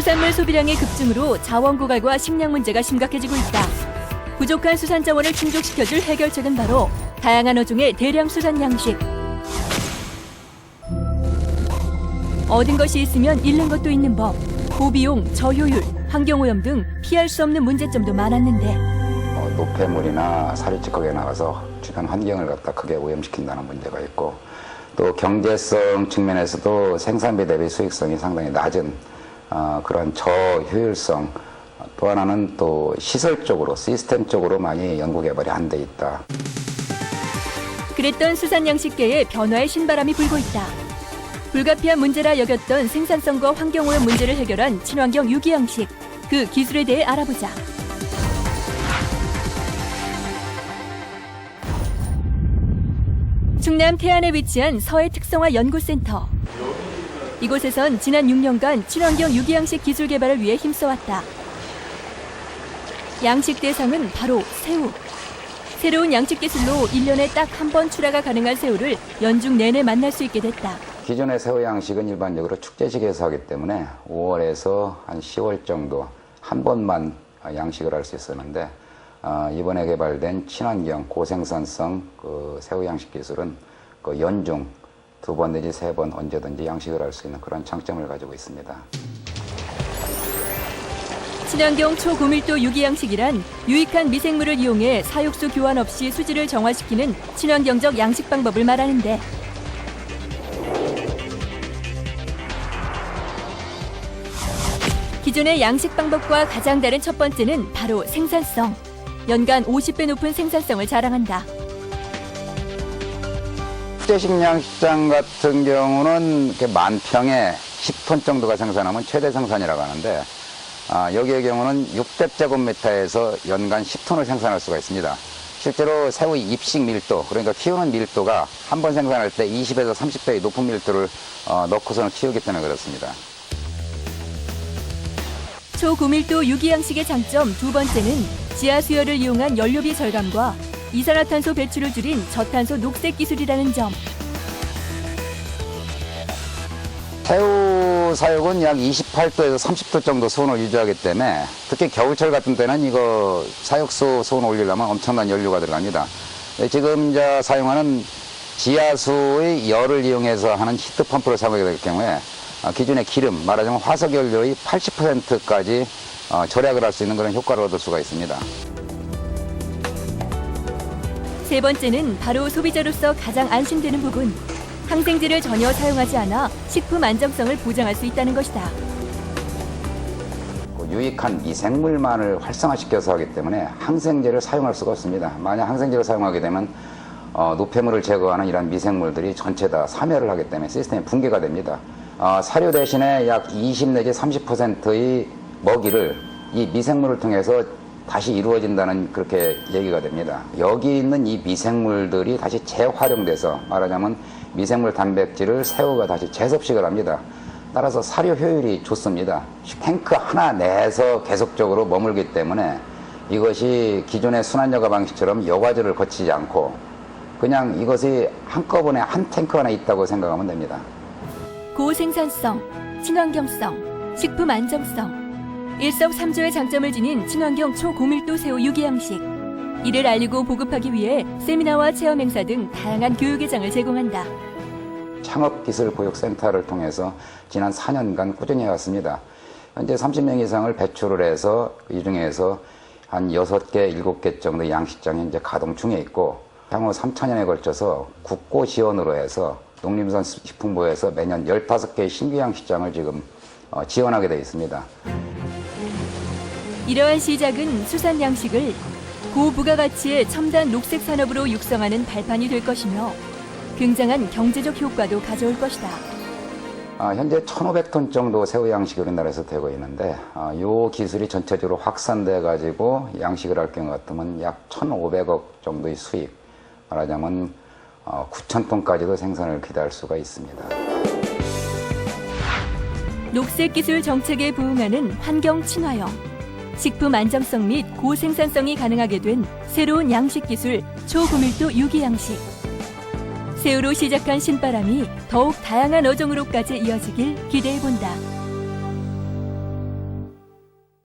수산물 소비량의 급증으로 자원 고갈과 식량 문제가 심각해지고 있다. 부족한 수산 자원을 충족시켜줄 해결책은 바로 다양한 어종의 대량 수산 양식. 얻은 것이 있으면 잃는 것도 있는 법. 고비용, 저효율, 환경오염 등 피할 수 없는 문제점도 많았는데 어, 노폐물이나 사료 찌꺼기가 나가서 주변 환경을 갖다 크게 오염시킨다는 문제가 있고 또 경제성 측면에서도 생산비 대비 수익성이 상당히 낮은 어, 그런 저효율성 또 하나는 또 시설적으로 시스템적으로 많이 연구 개발이 안 돼 있다. 그랬던 수산 양식계에 변화의 신바람이 불고 있다. 불가피한 문제라 여겼던 생산성과 환경오염 문제를 해결한 친환경 유기양식. 그 기술에 대해 알아보자. 충남 태안에 위치한 서해 특성화 연구센터. 이곳에선 지난 6년간 친환경 유기양식 기술 개발을 위해 힘써왔다. 양식 대상은 바로 새우. 새로운 양식 기술로 1년에 딱 한 번 출하가 가능한 새우를 연중 내내 만날 수 있게 됐다. 기존의 새우 양식은 일반적으로 축제식에서 하기 때문에 5월에서 한 10월 정도 한 번만 양식을 할 수 있었는데 어, 이번에 개발된 친환경 고생산성 그 새우 양식 기술은 그 연중 두 번 내지 세 번 언제든지 양식을 할 수 있는 그런 장점을 가지고 있습니다. 친환경 초고밀도 유기양식이란 유익한 미생물을 이용해 사육수 교환 없이 수질을 정화시키는 친환경적 양식 방법을 말하는데 기존의 양식 방법과 가장 다른 첫 번째는 바로 생산성. 연간 50배 높은 생산성을 자랑한다. 축제식 양식장 같은 경우는 만 평에 10톤 정도가 생산하면 최대 생산이라고 하는데 아, 여기의 경우는 600제곱미터에서 연간 10톤을 생산할 수가 있습니다. 실제로 새우 입식 밀도, 그러니까 키우는 밀도가 한 번 생산할 때 20에서 30배의 높은 밀도를 어, 넣고서는 키우기 때문에 그렇습니다. 초고밀도 유기양식의 장점 두 번째는 지하 수열을 이용한 연료비 절감과 이산화탄소 배출을 줄인 저탄소 녹색 기술이라는 점. 새우 사육은 약 28도에서 30도 정도 수온을 유지하기 때문에 특히 겨울철 같은 때는 이거 사육수 수온 올리려면 엄청난 연료가 들어갑니다. 네, 지금 이제 사용하는 지하수의 열을 이용해서 하는 히트 펌프를 사용하게 될 경우에 어, 기존의 기름, 말하자면 화석 연료의 80%까지 어, 절약을 할 수 있는 그런 효과를 얻을 수가 있습니다. 세 번째는 바로 소비자로서 가장 안심되는 부분. 항생제를 전혀 사용하지 않아 식품 안정성을 보장할 수 있다는 것이다. 그 유익한 미생물만을 활성화시켜서 하기 때문에 항생제를 사용할 수가 없습니다. 만약 항생제를 사용하게 되면 어, 노폐물을 제거하는 이런 미생물들이 전체 다 사멸을 하기 때문에 시스템이 붕괴가 됩니다. 어, 사료 대신에 약 20 내지 30%의 먹이를 이 미생물을 통해서 다시 이루어진다는 그렇게 얘기가 됩니다. 여기 있는 이 미생물들이 다시 재활용돼서 말하자면 미생물 단백질을 새우가 다시 재섭식을 합니다. 따라서 사료 효율이 좋습니다. 탱크 하나 내에서 계속적으로 머물기 때문에 이것이 기존의 순환여가 방식처럼 여과제를 거치지 않고 그냥 이것이 한꺼번에 한 탱크 안에 있다고 생각하면 됩니다. 고생산성, 친환경성, 식품 안정성. 일석삼조의 장점을 지닌 친환경 초고밀도 새우 유기양식. 이를 알리고 보급하기 위해 세미나와 체험 행사 등 다양한 교육의 장을 제공한다. 창업기술보육센터를 통해서 지난 4년간 꾸준히 해왔습니다. 현재 30명 이상을 배출을 해서 이 중에서 한 6개, 7개 정도 양식장이 현재 가동 중에 있고 향후 3천년에 걸쳐서 국고 지원으로 해서 농림산식품부에서 매년 15개의 신규 양식장을 지금 어, 지원하게 되어 있습니다. 이러한 시작은 수산 양식을 고부가가치의 첨단 녹색 산업으로 육성하는 발판이 될 것이며 굉장한 경제적 효과도 가져올 것이다. 아, 현재 1,500톤 정도 새우 양식이 우리나라에서 되고 있는데 아, 이 기술이 전체적으로 확산돼 가지고 양식을 할 경우 같으면 약 1,500억 정도의 수익 말하자면 어, 9,000톤까지도 생산을 기대할 수가 있습니다. 녹색 기술 정책에 부응하는 환경 친화형, 식품 안정성 및 고생산성이 가능하게 된 새로운 양식 기술 초고밀도 유기 양식. 새우로 시작한 신바람이 더욱 다양한 어종으로까지 이어지길 기대해 본다.